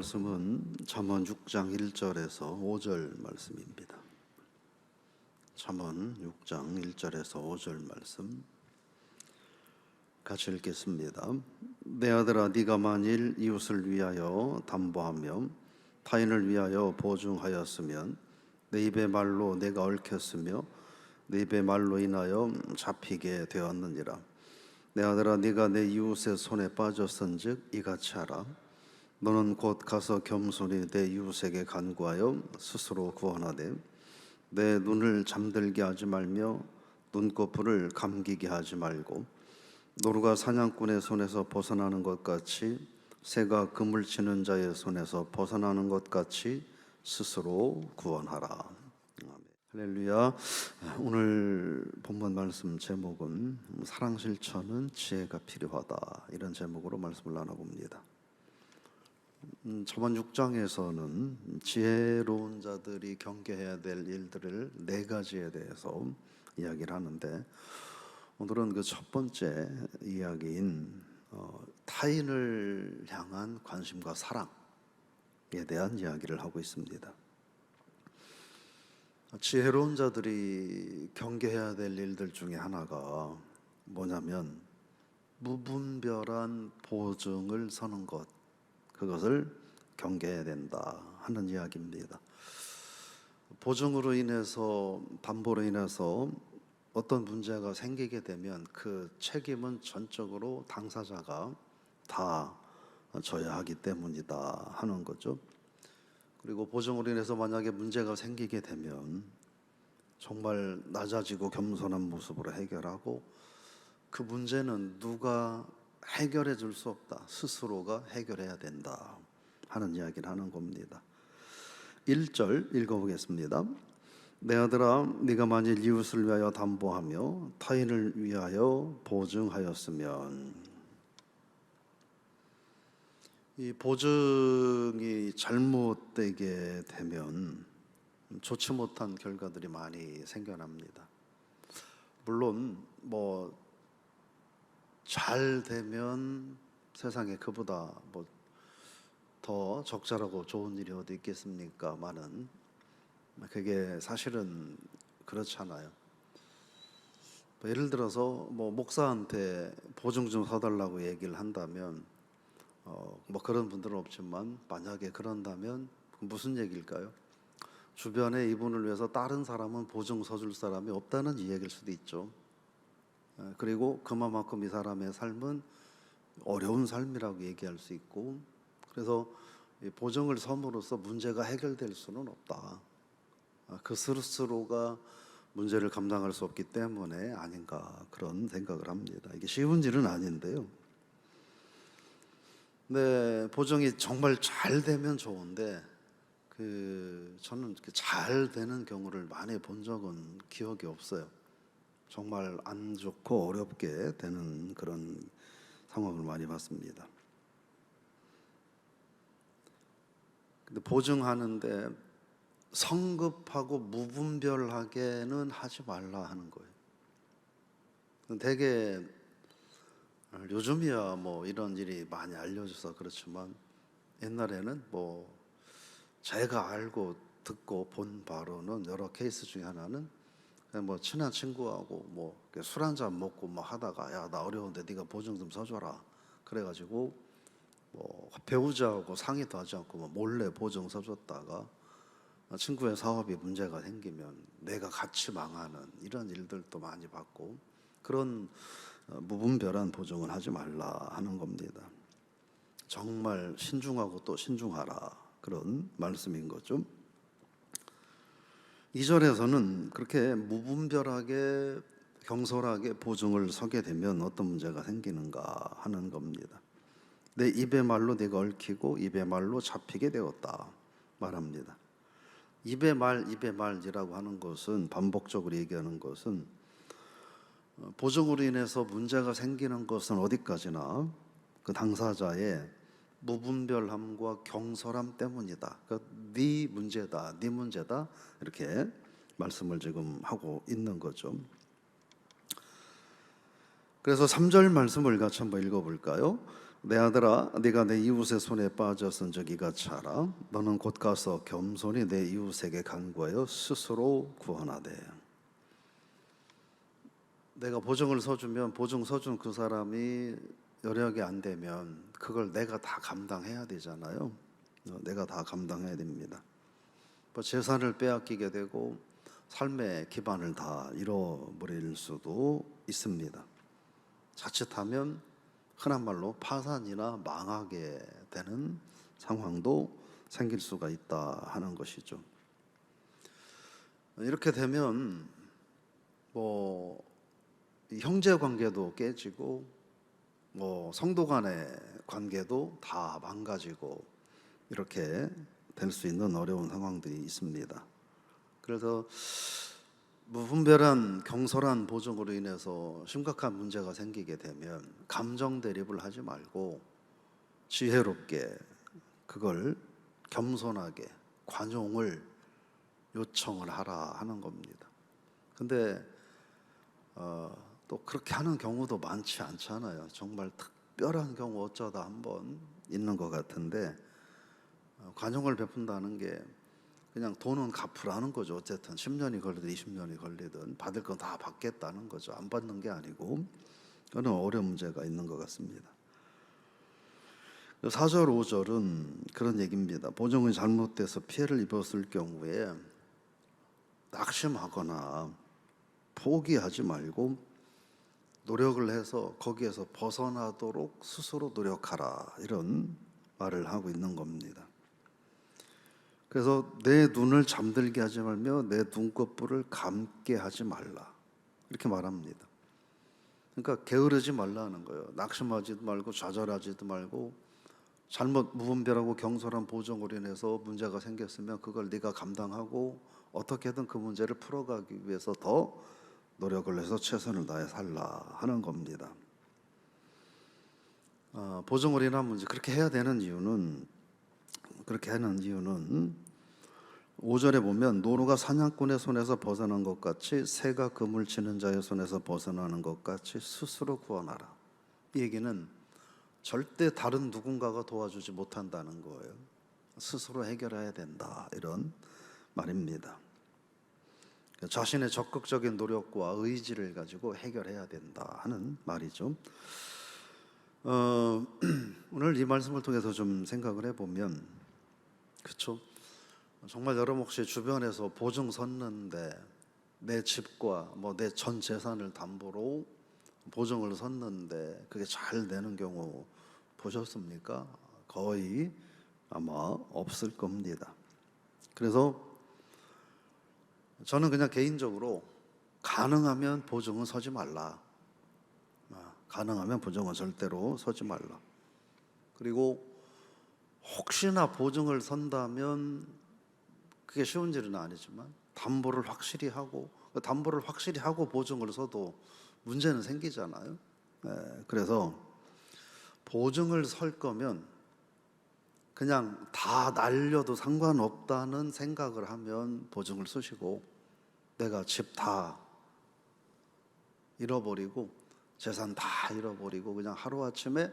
말씀은 잠언 6장 1절에서 5절 말씀입니다. 잠언 6장 1절에서 5절 말씀 같이 읽겠습니다. 내 아들아 네가 만일 이웃을 위하여 담보하며 타인을 위하여 보증하였으면 내 입의 말로 내가 얽혔으며 내 입의 말로 인하여 잡히게 되었느니라. 내 아들아 네가 내 이웃의 손에 빠졌은즉 이같이 하라. 너는 곧 가서 겸손히 내 이웃에게 간구하여 스스로 구원하되 내 눈을 잠들게 하지 말며 눈꺼풀을 감기게 하지 말고 노루가 사냥꾼의 손에서 벗어나는 것 같이 새가 그물 치는 자의 손에서 벗어나는 것 같이 스스로 구원하라. 할렐루야. 오늘 본문 말씀 제목은 사랑 실천은 지혜가 필요하다 이런 제목으로 말씀을 나눠봅니다. 음, 저번 6장에서는 지혜로운 자들이 경계해야 될 일들을 네 가지에 대해서 이야기를 하는데 오늘은 그 첫 번째 이야기인 어, 타인을 향한 관심과 사랑에 대한 이야기를 하고 있습니다. 지혜로운 자들이 경계해야 될 일들 중에 하나가 뭐냐면 무분별한 보증을 서는 것 그것을 경계해야 된다 하는 이야기입니다. 보증으로 인해서 담보로 인해서 어떤 문제가 생기게 되면 그 책임은 전적으로 당사자가 다 져야 하기 때문이다 하는 거죠. 그리고 보증으로 인해서 만약에 문제가 생기게 되면 정말 낮아지고 겸손한 모습으로 해결하고 그 문제는 누가 해결해 줄 수 없다. 스스로가 해결해야 된다. 하는 이야기를 하는 겁니다. 1절 읽어보겠습니다. 내 아들아 네가 만일 이웃을 위하여 담보하며 타인을 위하여 보증하였으면 이 보증이 잘못되게 되면 좋지 못한 결과들이 많이 생겨납니다. 물론 뭐 잘 되면 세상에 그보다 뭐 더 적절하고 좋은 일이 어디 있겠습니까만은 그게 사실은 그렇잖아요. 뭐 예를 들어서 뭐 목사한테 보증 좀 서달라고 얘기를 한다면 어 뭐 그런 분들은 없지만 만약에 그런다면 무슨 얘기일까요? 주변에 이분을 위해서 다른 사람은 보증 서줄 사람이 없다는 이 얘기일 수도 있죠. 예, 그리고 그만큼 이 사람의 삶은 어려운 삶이라고 얘기할 수 있고 그래서 이 보증을 섬으로써 문제가 해결될 수는 없다. 아, 그 스스로가 문제를 감당할 수 없기 때문에 아닌가 그런 생각을 합니다. 이게 쉬운 일은 아닌데요. 네, 보증이 정말 잘 되면 좋은데 그 저는 잘 되는 경우를 많이 본 적은 기억이 없어요. 정말 안 좋고 어렵게 되는 그런 상황을 많이 봤습니다. 근데 보증하는데 성급하고 무분별하게는 하지 말라 하는 거예요. 되게 요즘이야 뭐 이런 일이 많이 알려져서 그렇지만 옛날에는 뭐 제가 알고 듣고 본 바로는 여러 케이스 중에 하나는 뭐 친한 친구하고 뭐 술 한 잔 먹고 뭐 하다가 야 나 어려운데 네가 보증 좀 서줘라 그래가지고 뭐 배우자하고 상의도 하지 않고 뭐 몰래 보증 서줬다가 친구의 사업이 문제가 생기면 내가 같이 망하는 이런 일들도 많이 봤고 그런 어, 무분별한 보증을 하지 말라 하는 겁니다. 정말 신중하고 또 신중하라 그런 말씀인 거죠. 2절에서는 그렇게 무분별하게 경솔하게 보증을 서게 되면 어떤 문제가 생기는가 하는 겁니다. 내 입의 말로 내가 얽히고 입의 말로 잡히게 되었다 말합니다. 입의 말, 입의 말이라고 하는 것은 반복적으로 얘기하는 것은 어, 보증으로 인해서 문제가 생기는 것은 어디까지나 그 당사자의 무분별함과 경솔함 때문이다. 그네 문제다, 네 문제다 이렇게 말씀을 지금 하고 있는 거죠. 그래서 3절 말씀을 같이 한번 읽어볼까요? 내 아들아 네가 내 이웃의 손에 빠졌은즉 이같이 하라 너는 곧 가서 겸손히 내 이웃에게 간구하여 스스로 구원하되 내가 보증을 서주면 보증 서준 그 사람이 여력이 안 되면 그걸 내가 다 감당해야 되잖아요. 어, 내가 다 감당해야 됩니다. 뭐 재산을 빼앗기게 되고 삶의 기반을 다 잃어버릴 수도 있습니다. 자칫하면 흔한 말로 파산이나 망하게 되는 상황도 생길 수가 있다 하는 것이죠. 이렇게 되면 뭐 형제 관계도 깨지고 뭐 성도 간의 관계도 다 망가지고 이렇게 될 수 있는 어려운 상황들이 있습니다. 그래서 무분별한 경솔한 보증으로 인해서 심각한 문제가 생기게 되면 감정 대립을 하지 말고 지혜롭게 그걸 겸손하게 관용을 요청을 하라 하는 겁니다. 근데 어, 또 그렇게 하는 경우도 많지 않잖아요. 정말 특별한 경우 어쩌다 한 번 있는 것 같은데 어, 관용을 베푼다는 게 그냥 돈은 갚으라는 거죠. 어쨌든 10년이 걸리든 20년이 걸리든 받을 건 다 받겠다는 거죠. 안 받는 게 아니고 그는 어려운 문제가 있는 것 같습니다. 4절, 5절은 그런 얘기입니다. 보증이 잘못돼서 피해를 입었을 경우에 낙심하거나 포기하지 말고 노력을 해서 거기에서 벗어나도록 스스로 노력하라 이런 말을 하고 있는 겁니다. 그래서 내 눈을 잠들게 하지 말며 내 눈꺼풀을 감게 하지 말라 이렇게 말합니다. 그러니까 게으르지 말라는 거예요. 낙심하지도 말고 좌절하지도 말고 잘못 무분별하고 경솔한 보정으로 인해서 문제가 생겼으면 그걸 네가 감당하고 어떻게든 그 문제를 풀어가기 위해서 더 노력을 해서 최선을 다해 살라 하는 겁니다. 어, 인한 문제 그렇게 해야 되는 이유는 그렇게 하는 이유는 5절에 보면 노루가 사냥꾼의 손에서 벗어난 것 같이 새가 그물 치는 자의 손에서 벗어나는 것 같이 스스로 구원하라. 이 얘기는 절대 다른 누군가가 도와주지 못한다는 거예요. 스스로 해결해야 된다 이런 말입니다. 자신의 적극적인 노력과 의지를 가지고 해결해야 된다 하는 말이죠. 어, 오늘 이 말씀을 통해서 좀 생각을 해보면, 그렇죠? 정말 여러분 혹시 주변에서 보증 섰는데 내 집과 뭐 내 전 재산을 담보로 보증을 섰는데 그게 잘 되는 경우 보셨습니까? 거의 아마 없을 겁니다. 그래서 저는 그냥 개인적으로 가능하면 보증은 서지 말라. 아, 가능하면 보증은 절대로 서지 말라. 그리고 혹시나 보증을 선다면 그게 쉬운 일은 아니지만 담보를 확실히 하고 그 담보를 확실히 하고 보증을 서도 문제는 생기잖아요. 네, 그래서 보증을 설 거면 그냥 다 날려도 상관없다는 생각을 하면 보증을 쓰시고 내가 집 다 잃어버리고 재산 다 잃어버리고 그냥 하루아침에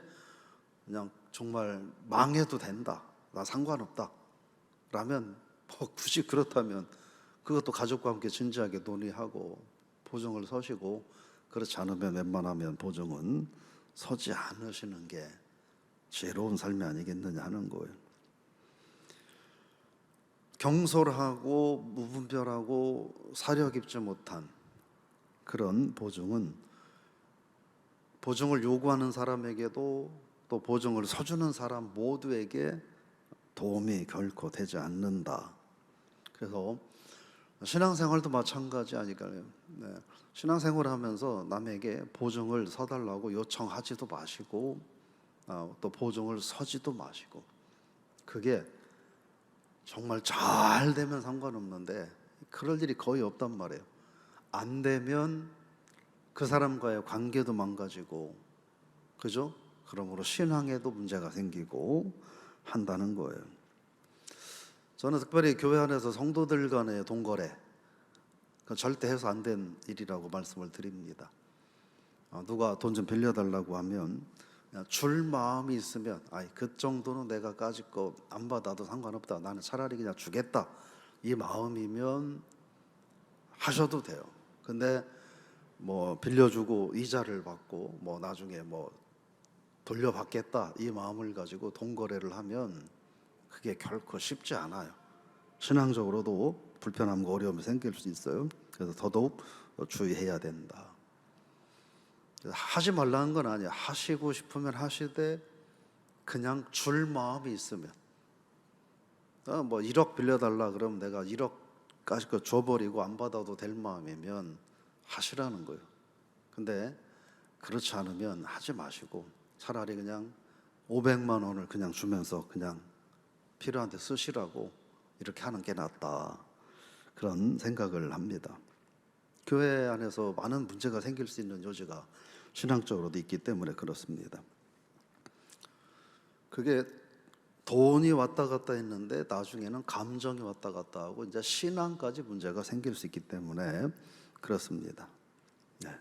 그냥 정말 망해도 된다. 나 상관없다. 라면 뭐 굳이 그렇다면 그것도 가족과 함께 진지하게 논의하고 보증을 서시고 그렇지 않으면 웬만하면 보증은 서지 않으시는 게 지혜로운 삶이 아니겠느냐 하는 거예요. 경솔하고 무분별하고 사려 깊지 못한 그런 보증은 보증을 요구하는 사람에게도 또 보증을 서주는 사람 모두에게 도움이 결코 되지 않는다. 그래서 신앙생활도 마찬가지 아닐까요? 네. 신앙생활을 하면서 남에게 보증을 서달라고 요청하지도 마시고 어, 또 보증을 서지도 마시고 그게 정말 잘 되면 상관없는데 그럴 일이 거의 없단 말이에요. 안 되면 그 사람과의 관계도 망가지고 그죠? 그러므로 신앙에도 문제가 생기고 한다는 거예요. 저는 특별히 교회 안에서 성도들 간의 동거래 그 절대 해서 안 된 일이라고 말씀을 드립니다. 어, 누가 돈 좀 빌려달라고 하면 줄 마음이 있으면 아이 그 정도는 내가 까짓 거 안 받아도 상관없다. 나는 차라리 그냥 주겠다. 이 마음이면 하셔도 돼요. 근데 뭐 빌려주고 이자를 받고 뭐 나중에 뭐 돌려받겠다 이 마음을 가지고 돈 거래를 하면 그게 결코 쉽지 않아요. 신앙적으로도 불편함과 어려움이 생길 수 있어요. 그래서 더더욱 주의해야 된다. 하지 말라는 건 아니야. 하시고 싶으면 하시되 그냥 줄 마음이 있으면 어, 뭐 1억 빌려달라 그러면 내가 1억까지 거 줘버리고 안 받아도 될 마음이면 하시라는 거예요. 근데 그렇지 않으면 하지 마시고 차라리 그냥 500만 원을 그냥 주면서 그냥 필요한 데 쓰시라고 이렇게 하는 게 낫다. 그런 생각을 합니다. 교회 안에서 많은 문제가 생길 수 있는 요지가 신앙적으로도 있기 때문에 그렇습니다. 그게 돈이 왔다 갔다 했는데 나중에는 감정이 왔다 갔다 하고 이제 신앙까지 문제가 생길 수 있기 때문에 그렇습니다. 네.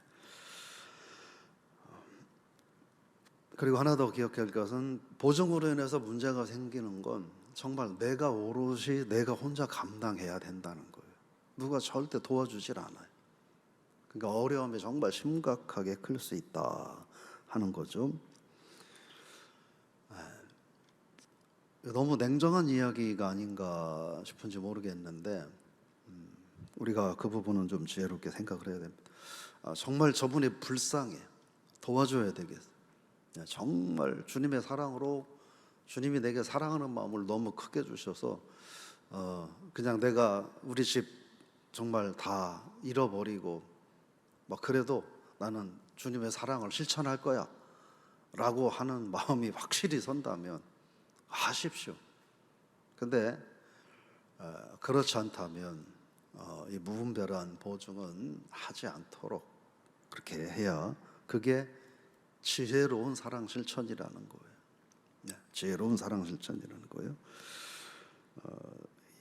그리고 하나 더 기억할 것은 보증으로 인해서 문제가 생기는 건 정말 내가 오롯이 내가 혼자 감당해야 된다는 거예요. 누가 절대 도와주질 않아요. 그러니까 어려움이 정말 심각하게 클 수 있다 하는 거죠. 에, 너무 냉정한 이야기가 아닌가 싶은지 모르겠는데 음, 우리가 그 부분은 좀 지혜롭게 생각을 해야 됩니다. 아, 정말 저분이 불쌍해 도와줘야 되겠어요. 네, 정말 주님의 사랑으로 주님이 내게 사랑하는 마음을 너무 크게 주셔서 어, 그냥 내가 우리 집 정말 다 잃어버리고 막 그래도 나는 주님의 사랑을 실천할 거야 라고 하는 마음이 확실히 선다면 하십시오. 근데 어, 그렇지 않다면 어, 이 무분별한 보증은 하지 않도록 그렇게 해야 그게 지혜로운 사랑 실천이라는 거예요. 네, 지혜로운 사랑 실천이라는 거예요. 어,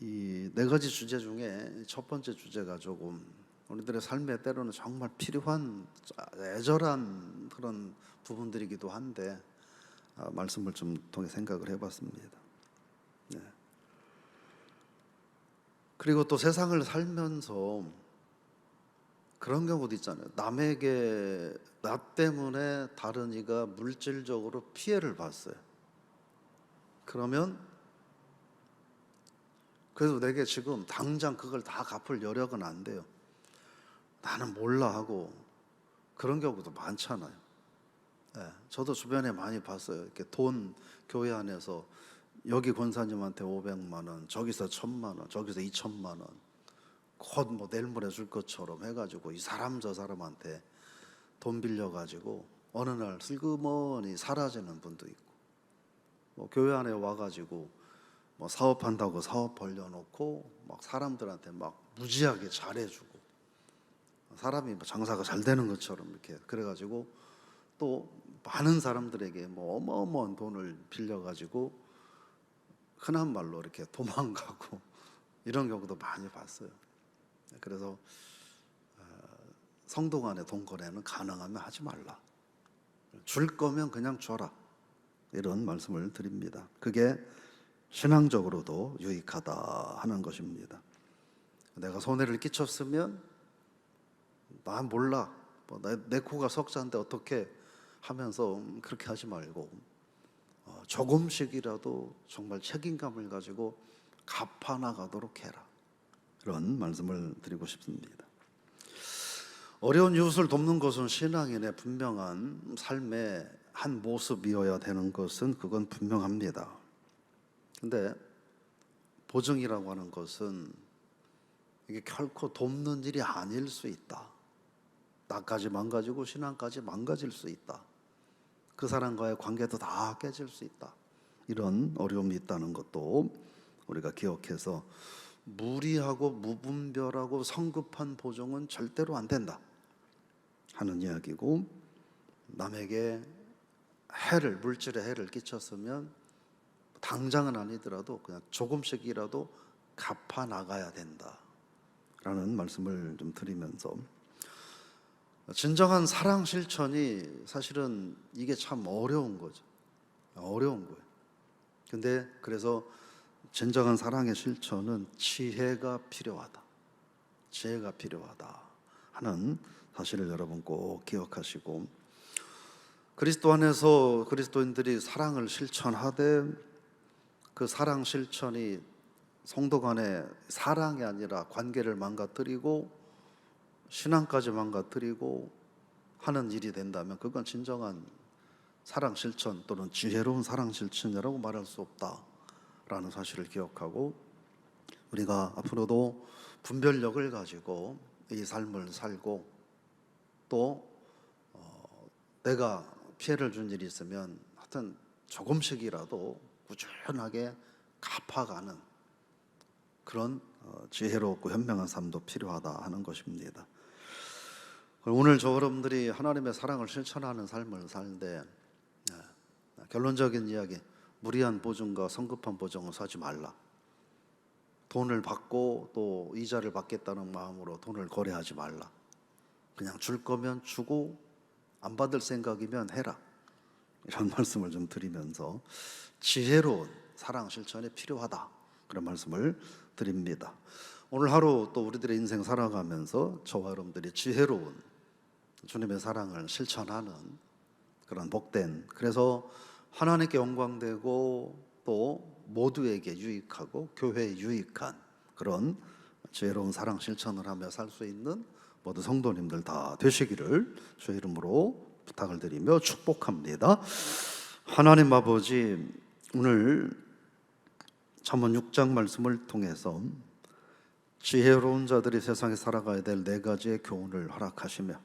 이네 가지 주제 중에 첫 번째 주제가 조금 우리들의 삶에 때로는 정말 필요한 애절한 그런 부분들이기도 한데 아, 말씀을 좀 통해 생각을 해봤습니다. 네. 그리고 또 세상을 살면서 그런 경우도 있잖아요. 남에게 나 때문에 다른 이가 물질적으로 피해를 봤어요. 그러면 그래도 내게 지금 당장 그걸 다 갚을 여력은 안 돼요. 나는 몰라 하고 그런 경우도 많잖아요. 예, 저도 주변에 많이 봤어요. 이렇게 돈 교회 안에서 여기 권사님한테 500만 원, 저기서 1000만 원, 저기서 2천만 원, 곧뭐 내일 모레 줄 것처럼 해 가지고 이 사람 저 사람한테 돈 빌려 가지고 어느 날 슬그머니 사라지는 분도 있고, 뭐 교회 안에 와 가지고 뭐 사업한다고 사업 벌려 놓고 막 사람들한테 막 무지하게 잘해 주고 사람이 뭐 장사가 잘 되는 것처럼 이렇게 그래가지고 또 많은 사람들에게 뭐 어마어마한 돈을 빌려가지고 흔한 말로 이렇게 도망가고 이런 경우도 많이 봤어요. 그래서 어, 성도 간의 돈 거래는 가능하면 하지 말라. 줄 거면 그냥 줘라. 이런 말씀을 드립니다. 그게 신앙적으로도 유익하다 하는 것입니다. 내가 손해를 끼쳤으면 나 몰라. 뭐 내, 내 코가 석자인데 어떻게 하면서 그렇게 하지 말고 어, 조금씩이라도 정말 책임감을 가지고 갚아 나가도록 해라. 그런 말씀을 드리고 싶습니다. 어려운 이웃을 돕는 것은 신앙인의 분명한 삶의 한 모습이어야 되는 것은 그건 분명합니다. 근데 보증이라고 하는 것은 이게 결코 돕는 일이 아닐 수 있다. 나까지 망가지고 신앙까지 망가질 수 있다. 그 사람과의 관계도 다 깨질 수 있다. 이런 어려움이 있다는 것도 우리가 기억해서 무리하고 무분별하고 성급한 보증은 절대로 안 된다 하는 이야기고 남에게 해를 물질의 해를 끼쳤으면 당장은 아니더라도 그냥 조금씩이라도 갚아 나가야 된다라는 말씀을 좀 드리면서 진정한 사랑 실천이 사실은 이게 참 어려운 거죠. 어려운 거예요. 근데 그래서 진정한 사랑의 실천은 지혜가 필요하다. 지혜가 필요하다 하는 사실을 여러분 꼭 기억하시고 그리스도 안에서 그리스도인들이 사랑을 실천하되 그 사랑 실천이 성도 간의 사랑이 아니라 관계를 망가뜨리고 신앙까지 망가뜨리고 하는 일이 된다면 그건 진정한 사랑 실천 또는 지혜로운 사랑 실천이라고 말할 수 없다라는 사실을 기억하고 우리가 앞으로도 분별력을 가지고 이 삶을 살고 또 어, 내가 피해를 준 일이 있으면 하여튼 조금씩이라도 꾸준하게 갚아가는 그런 어, 지혜롭고 현명한 삶도 필요하다 하는 것입니다. 오늘 저 여러분들이 하나님의 사랑을 실천하는 삶을 사는데 네, 결론적인 이야기 무리한 보증과 성급한 보증을 사지 말라. 돈을 받고 또 이자를 받겠다는 마음으로 돈을 거래하지 말라. 그냥 줄 거면 주고 안 받을 생각이면 해라. 이런 말씀을 좀 드리면서 지혜로운 사랑 실천이 필요하다. 그런 말씀을 드립니다. 오늘 하루 또 우리들의 인생 살아가면서 저와 여러분들이 지혜로운 주님의 사랑을 실천하는 그런 복된 그래서 하나님께 영광되고 또 모두에게 유익하고 교회에 유익한 그런 지혜로운 사랑 실천을 하며 살 수 있는 모두 성도님들 다 되시기를 주의 이름으로 부탁을 드리며 축복합니다. 하나님 아버지 오늘 잠언 6장 말씀을 통해서 지혜로운 자들이 세상에 살아가야 될 네 가지의 교훈을 허락하시며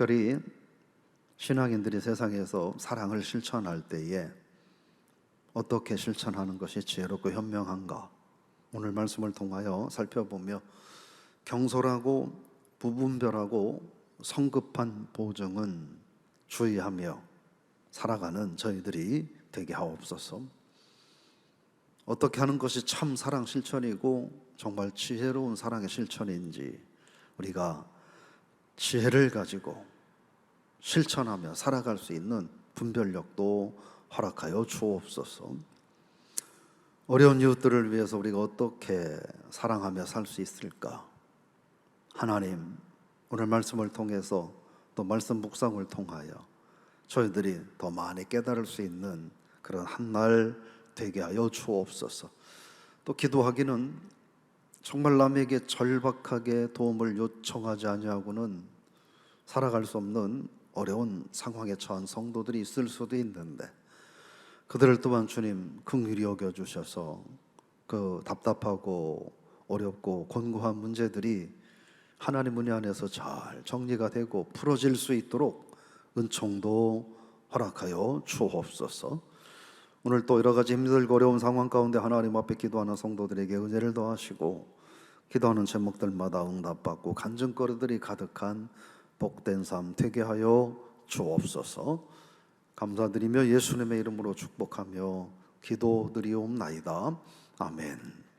특별히 신앙인들이 세상에서 사랑을 실천할 때에 어떻게 실천하는 것이 지혜롭고 현명한가 오늘 말씀을 통하여 살펴보며 경솔하고 부분별하고 성급한 보증은 주의하며 살아가는 저희들이 되게 하옵소서. 어떻게 하는 것이 참 사랑 실천이고 정말 지혜로운 사랑의 실천인지 우리가 지혜를 가지고 실천하며 살아갈 수 있는 분별력도 허락하여 주옵소서. 어려운 이웃들을 위해서 우리가 어떻게 사랑하며 살 수 있을까? 하나님, 오늘 말씀을 통해서 또 말씀 묵상을 통하여 저희들이 더 많이 깨달을 수 있는 그런 한 날 되게 하여 주옵소서. 또 기도하기는 정말 남에게 절박하게 도움을 요청하지 아니하고는 살아갈 수 없는 어려운 상황에 처한 성도들이 있을 수도 있는데 그들을 또한 주님 긍휼히 여겨 주셔서 그 답답하고 어렵고 곤고한 문제들이 하나님 은혜 안에서 잘 정리가 되고 풀어질 수 있도록 은총도 허락하여 주옵소서. 오늘 또 여러 가지 힘들고 어려운 상황 가운데 하나님 앞에 기도하는 성도들에게 은혜를 더하시고 기도하는 제목들마다 응답받고 간증거리들이 가득한 복된 삶 되게 하여 주옵소서. 감사드리며 예수님의 이름으로 축복하며 기도드리옵나이다. 아멘.